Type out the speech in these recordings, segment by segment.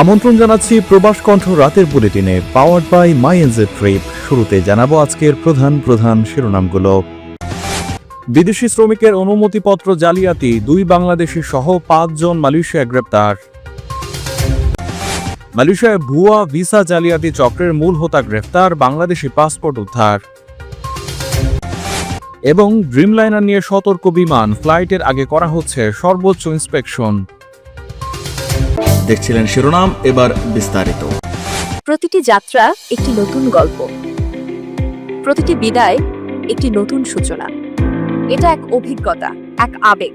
আমন্ত্রণ জানাচ্ছি প্রবাস কণ্ঠ রাতের বুলেটিনে powered by my NJ trip শুরুতে জানাব আজকের প্রধান প্রধান শিরোনামগুলো। বিদেশি শ্রমিকের অনুমতিপত্র জালিয়াতি, দুই বাংলাদেশি সহ পাঁচজন মালয়েশিয়া গ্রেপ্তার। মালয়েশিয়ায় ভুয়া ভিসা জালিয়াতি চক্রের মূল হোতা গ্রেফতার, বাংলাদেশি পাসপোর্ট উদ্ধার। এবং ড্রিমলাইনার নিয়ে সতর্ক বিমান, ফ্লাইটের আগে করা হচ্ছে সর্বোচ্চ ইন্সপেকশন। দেখছিলেন শিরোনাম, এবার বিস্তারিত। প্রতিটি যাত্রা একটি নতুন গল্প। প্রতিটি বিদায় একটি নতুন সূচনা। এটা এক অভিজ্ঞতা, এক আবেগ।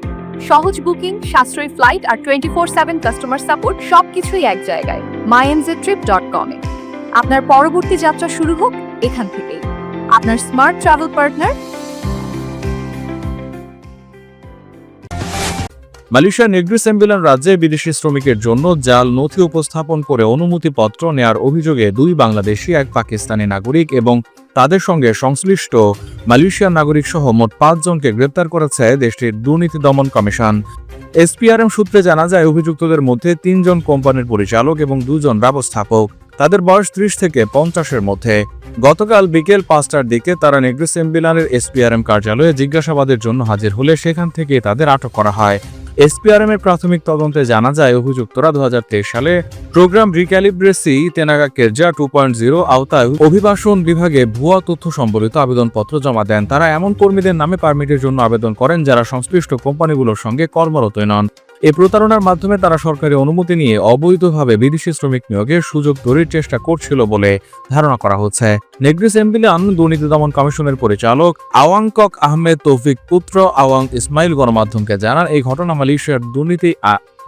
সহজ বুকিং, সাশ্রয়ী ফ্লাইট আর twenty four seven customer support সবকিছুই এক জায়গায় মাইএনজে ট্রিপ ডট কমে আপনার পরবর্তী যাত্রা শুরু হোক এখান থেকেই। আপনার স্মার্ট ট্রাভেল পার্টনার মালয়েশিয়ার নেগ্রিস এম্বুলেন্স রাজ্যে বিদেশি শ্রমিকের জন্য জাল নথি উপস্থাপন করে অনুমতিপত্র নেয়ার অভিযোগে দুই বাংলাদেশি, এক পাকিস্তানি নাগরিক এবং তাদের সঙ্গে সংশ্লিষ্ট মালয়েশিয়ার নাগরিক সহ মোট পাঁচজনকে গ্রেপ্তার করেছে দেশটির দুর্নীতি দমন কমিশন। এসপিআরএম সূত্রে জানা যায়, অভিযুক্তদের মধ্যে তিনজন কোম্পানির পরিচালক এবং দুজন ব্যবস্থাপক। তাদের বয়স ত্রিশ থেকে পঞ্চাশের মধ্যে। গতকাল বিকেল পাঁচটার দিকে তারা নেগ্রিস এম্বিলানের এসপিআরএম কার্যালয়ে জিজ্ঞাসাবাদের জন্য হাজির হলে সেখান থেকে তাদের আটক করা হয়। এসপিআরএম এর প্রাথমিক তদন্তে জানা যায়, অভিযুক্তরা দু হাজার তেইশ সালে প্রোগ্রাম রিক্যালিব্রেসি তেনাগা কেরজা টু পয়েন্ট জিরো আওতায় অভিবাসন বিভাগে ভুয়া তথ্য সম্বলিত আবেদনপত্র জমা দেন। তারা এমন কর্মীদের নামে পারমিটের জন্য আবেদন করেন যারা সংশ্লিষ্ট কোম্পানিগুলোর সঙ্গে কর্মরতই নন। এই প্রতারণার মাধ্যমে তারা সরকারি অনুমতি নিয়ে অবৈধভাবে বিদেশি শ্রমিক নিয়োগের সুযোগ তৈরির চেষ্টা করছিল বলে ধারণা করা হচ্ছে। নেগ্রিস এমবিলিয়ান দুর্নীতি দমন কমিশনের পরিচালক আওয়াংকক আহমেদ তৌফিক পুত্র আওয়াং ইসমাইল গণমাধ্যমকে জানান, এই ঘটনা মালয়েশিয়ার দুর্নীতি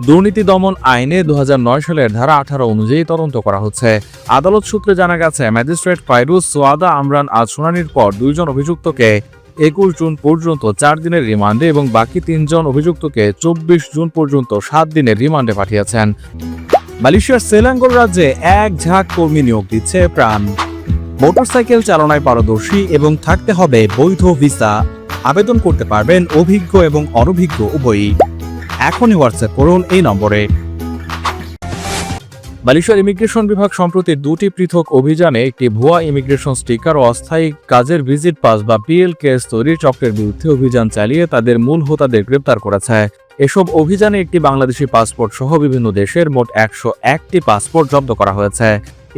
দুর্নীতি দমন আইনে দু হাজার নয় সালের ধারা আঠারো অনুযায়ী তদন্ত করা হচ্ছে। আদালত সূত্রে জানা গেছে, ম্যাজিস্ট্রেট ফাইরুজ সোয়াদা আমরান আজ শুনানির পর দুইজন অভিযুক্তকে একুশ জুন পর্যন্ত চার দিনের রিমান্ডে এবং বাকি তিনজন অভিযুক্তকে চব্বিশ জুন পর্যন্ত সাত দিনের রিমান্ডে পাঠিয়েছেন। মালয়েশিয়ার সেলাঙ্গোর রাজ্যে এক ঝাঁক কর্মী নিয়োগ দিচ্ছে প্রাণ। মোটরসাইকেল চালনায় পারদর্শী এবং থাকতে হবে বৈধ ভিসা। আবেদন করতে পারবেন অভিজ্ঞ এবং অনভিজ্ঞ উভয়ই। এখনই হোয়াটসঅ্যাপ করুন এই নম্বরে। মালয়েশিয়ার ইমিগ্রেশন বিভাগ সম্প্রতি দুটি পৃথক অভিযানে একটি ভুয়া ইমিগ্রেশন স্টিকার ও অস্থায়ী কাজের ভিজিট পাস বা পিএল কেস তৈরির চক্রের বিরুদ্ধে অভিযান চালিয়ে তাদের মূল হোতাদের গ্রেপ্তার করেছে। এসব অভিযানে একটি বাংলাদেশি পাসপোর্ট সহ বিভিন্ন দেশের মোট একশো একটি পাসপোর্ট জব্দ করা হয়েছে।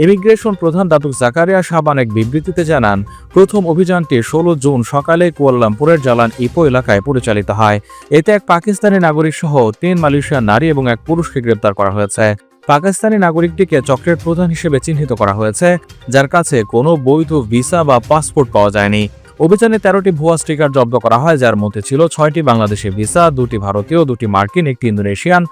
ইমিগ্রেশন প্রধান দাতুক জাকারিয়া সাবান এক বিবৃতিতে জানান, প্রথম অভিযানটি ষোলো জুন সকালে কুয়ালালামপুরের জালান ইপো এলাকায় পরিচালিত হয়। এতে এক পাকিস্তানি নাগরিক সহ তিন মালয়েশিয়ার নারী এবং এক পুরুষকে গ্রেপ্তার করা হয়েছে। পাকিস্তানি নাগরিকটিকে চক্রের প্রধান হিসেবে চিহ্নিত করা হয়েছে, যার কাছে কোনো বৈধ ভিসা বা পাসপোর্ট পাওয়া যায়নি। অভিযানে তেরোটি ভুয়া স্টিকার জব্দ করা হয়, যার মধ্যে ছিল ছয়টি বাংলাদেশি ভিসা, দুটি ভারতীয়, দুটি মার্কিন, একটি ইন্দোনেশিয়ান,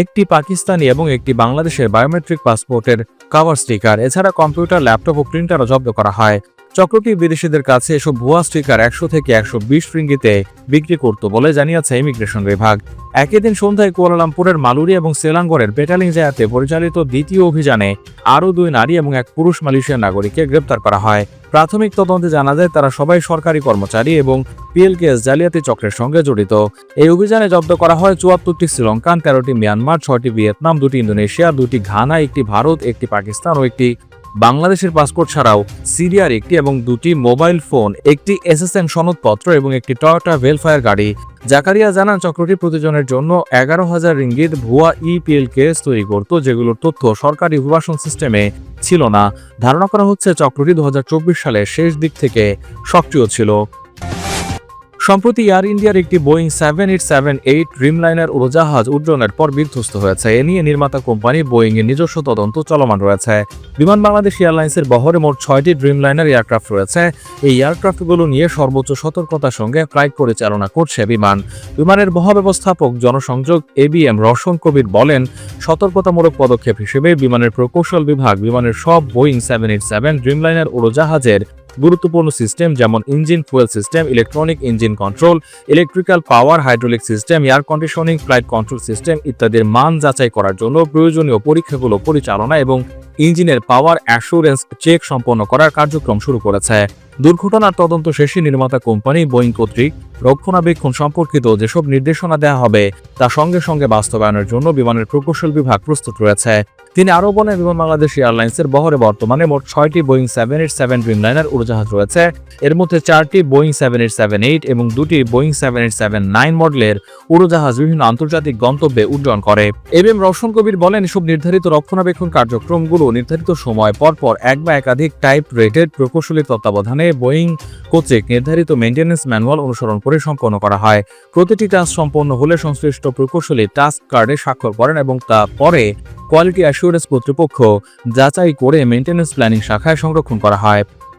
একটি পাকিস্তানি এবং একটি বাংলাদেশের বায়োমেট্রিক পাসপোর্টের কাভার স্টিকার এছাড়া কম্পিউটার, ল্যাপটপ ও প্রিন্টারও জব্দ করা হয়। চক্রটি বিদেশিদের কাছে এসব ভুয়া স্টিকার একশো থেকে একশো বিশ রিঙ্গিতে বিক্রি করত বলে জানিয়েছে ইমিগ্রেশন বিভাগ। একই দিন সন্ধ্যায় কুয়ালালামপুরের মালুরি এবং সেলাঙ্গরের পেটালিং জায়াতে পরিচালিত দ্বিতীয় অভিযানে আরও দুই নারী এবং এক পুরুষ মালয়েশিয়ার নাগরিককে গ্রেপ্তার করা হয়। প্রাথমিক তদন্তে জানা যায়, তারা সবাই সরকারি কর্মচারী এবং পিএলকেএস জালিয়াতি চক্রের সঙ্গে জড়িত। এই অভিযানে জব্দ করা হয় চুয়াত্তরটি শ্রীলঙ্কান, তেরোটি মিয়ানমার, ছয়টি ভিয়েতনাম, দুটি ইন্দোনেশিয়া, দুটি ঘানা, একটি ভারত, একটি পাকিস্তান ও একটি বাংলাদেশের পাসপোর্ট ছাড়াও সিরিয়ার একটি এবং দুটি মোবাইল ফোন, একটি এসএসএন সনদপত্র এবং একটি টয়োটা ভেলফায়ার গাড়ি। জাকারিয়া জানান, চক্রটি প্রতিজনের জন্য এগারো হাজার রিঙ্গিত ভুয়া ইপিএল কেস তৈরি করত, যেগুলোর তথ্য সরকারি অভিবাসন সিস্টেমে ছিল না। ধারণা করা হচ্ছে, চক্রটি দু হাজার চব্বিশ সালের শেষ দিক থেকে সক্রিয় ছিল। সম্প্রতি এয়ার ইন্ডিয়ার একটি Boeing seven eight seven eight Dreamliner উড়োজাহাজ উড্ডয়নের পর বিধ্বস্ত হয়েছে। এ নিয়ে নির্মাতা কোম্পানি বোয়িং এর নিজস্ব তদন্ত চলমান রয়েছে। বিমান বাংলাদেশ এয়ারলাইন্সের বহরে মোট ছয়টি ড্রিমলাইনার এয়ারক্রাফট রয়েছে। এই এয়ারক্রাফটগুলো নিয়ে সর্বোচ্চ সতর্কতার সঙ্গে ফ্লাইট পরিচালনা করছে বিমান। বিমানের মহাব্যবস্থাপক জনসংযোগ এবিএম রশন কবির বলেন, সতর্কতামূলক পদক্ষেপ হিসেবে বিমানের প্রকৌশল বিভাগ বিমানের সব Boeing seven eight seven Dreamliner উড়োজাহাজের গুরুত্বপূর্ণ সিস্টেম যেমন engine fuel system, electronic engine control, electrical power, hydraulic system, air conditioning, flight control system ইত্যাদির মান যাচাই করার জন্য প্রয়োজনীয় পরীক্ষাগুলো পরিচালনা এবং ইঞ্জিনের পাওয়ার অ্যাসুরেন্স চেক সম্পন্ন করার কার্যক্রম শুরু করেছে। দুর্ঘটনার তদন্ত শেষে নির্মাতা কোম্পানি বোয়িং কর্তৃক রক্ষণাবেক্ষণ সম্পর্কিত যেসব নির্দেশনা দেওয়া হবে, তা সঙ্গে সঙ্গে বাস্তবায়নের জন্য বিমানের প্রকৌশল বিভাগ প্রস্তুত রয়েছে। তিনি আরও বলেন বিমান বাংলাদেশ এয়ারলাইন্সের বহরে বর্তমানে মোট ছয়টি Boeing seven eight seven Dreamliner উড়োজাহাজ রয়েছে। এর মধ্যে চারটি Boeing seven eight seven eight এবং দুটি Boeing seven eight seven nine মডেলের উড়োজাহাজ বিভিন্ন আন্তর্জাতিক গন্তব্যে উড্ডয়ন করে। এম এম রওশন কবির বলেন, এসব নির্ধারিত রক্ষণাবেক্ষণ কার্যক্রমগুলো নির্ধারিত সময় পর পর এক বা একাধিক টাইপ রেটেড প্রকৌশলী তত্ত্বাবধানে বোয়িং কর্তৃক নির্ধারিত মেইনটেন্যান্স ম্যানুয়াল অনুসরণ করে সম্পন্ন করা হয়। প্রতিটি টাস্ক সম্পন্ন হলে সংশ্লিষ্ট প্রকৌশলী টাস্ক কার্ডে স্বাক্ষর করেন এবং তা পরে কোয়ালিটি অ্যাসুরেন্স কর্তৃপক্ষ যাচাই করে মেনটেন্যান্স প্ল্যানিং শাখায় সংরক্ষণ করা হয়।